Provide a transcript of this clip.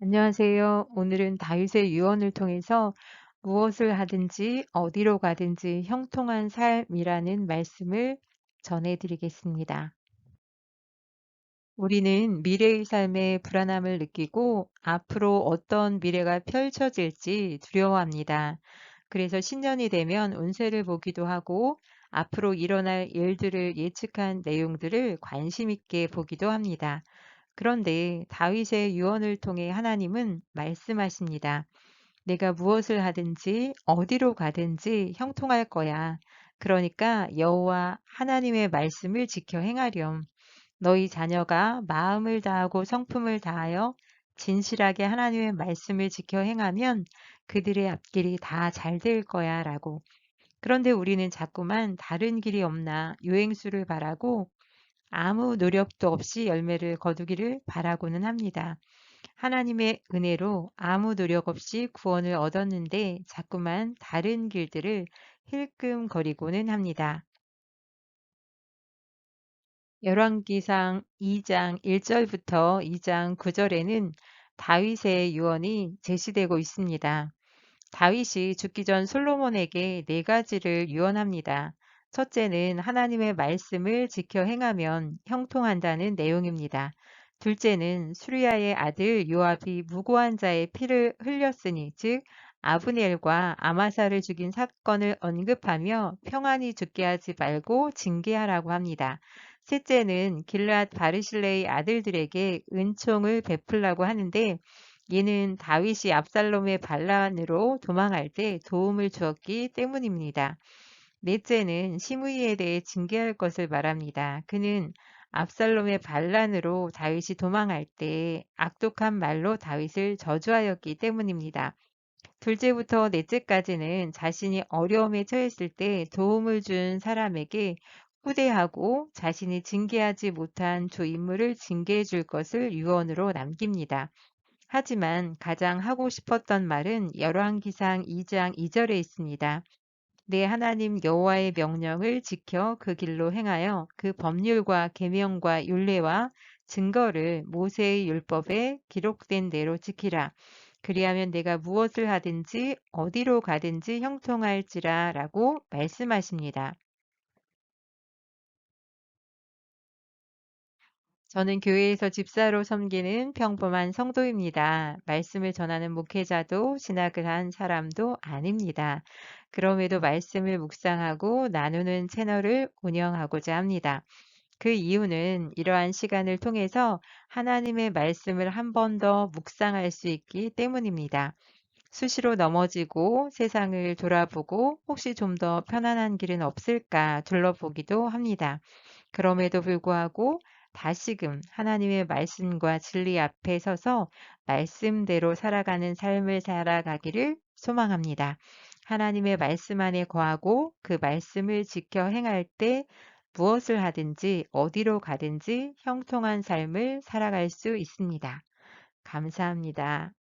안녕하세요. 오늘은 다윗의 유언을 통해서 무엇을 하든지 어디로 가든지 형통한 삶이라는 말씀을 전해드리겠습니다. 우리는 미래의 삶에 불안함을 느끼고 앞으로 어떤 미래가 펼쳐질지 두려워합니다. 그래서 신년이 되면 운세를 보기도 하고 앞으로 일어날 일들을 예측한 내용들을 관심 있게 보기도 합니다. 그런데 다윗의 유언을 통해 하나님은 말씀하십니다. 내가 무엇을 하든지 어디로 가든지 형통할 거야. 그러니까 여호와 하나님의 말씀을 지켜 행하렴. 너희 자녀가 마음을 다하고 성품을 다하여 진실하게 하나님의 말씀을 지켜 행하면 그들의 앞길이 다 잘 될 거야 라고. 그런데 우리는 자꾸만 다른 길이 없나 유행수를 바라고 아무 노력도 없이 열매를 거두기를 바라고는 합니다. 하나님의 은혜로 아무 노력 없이 구원을 얻었는데 자꾸만 다른 길들을 힐끔거리고는 합니다. 열왕기상 2장 1절부터 2장 9절에는 다윗의 유언이 제시되고 있습니다. 다윗이 죽기 전 솔로몬에게 네 가지를 유언합니다. 첫째는 하나님의 말씀을 지켜 행하면 형통한다는 내용입니다. 둘째는 수리아의 아들 요압이 무고한 자의 피를 흘렸으니 즉 아브넬과 아마사를 죽인 사건을 언급하며 평안히 죽게 하지 말고 징계하라고 합니다. 셋째는 길앗 바르실레의 아들들에게 은총을 베풀라고 하는데 이는 다윗이 압살롬의 반란으로 도망할 때 도움을 주었기 때문입니다. 넷째는 시므이에 대해 징계할 것을 말합니다. 그는 압살롬의 반란으로 다윗이 도망할 때 악독한 말로 다윗을 저주하였기 때문입니다. 둘째부터 넷째까지는 자신이 어려움에 처했을 때 도움을 준 사람에게 후대하고 자신이 징계하지 못한 조 인물을 징계해 줄 것을 유언으로 남깁니다. 하지만 가장 하고 싶었던 말은 열왕기상 2장 2절에 있습니다. 내 하나님 여호와의 명령을 지켜 그 길로 행하여 그 법률과 계명과 율례와 증거를 모세의 율법에 기록된 대로 지키라. 그리하면 내가 무엇을 하든지 어디로 가든지 형통할지라 라고 말씀하십니다. 저는 교회에서 집사로 섬기는 평범한 성도입니다. 말씀을 전하는 목회자도 신학을 한 사람도 아닙니다. 그럼에도 말씀을 묵상하고 나누는 채널을 운영하고자 합니다. 그 이유는 이러한 시간을 통해서 하나님의 말씀을 한 번 더 묵상할 수 있기 때문입니다. 수시로 넘어지고 세상을 돌아보고 혹시 좀 더 편안한 길은 없을까 둘러보기도 합니다. 그럼에도 불구하고 다시금 하나님의 말씀과 진리 앞에 서서 말씀대로 살아가는 삶을 살아가기를 소망합니다. 하나님의 말씀 안에 거하고 그 말씀을 지켜 행할 때 무엇을 하든지 어디로 가든지 형통한 삶을 살아갈 수 있습니다. 감사합니다.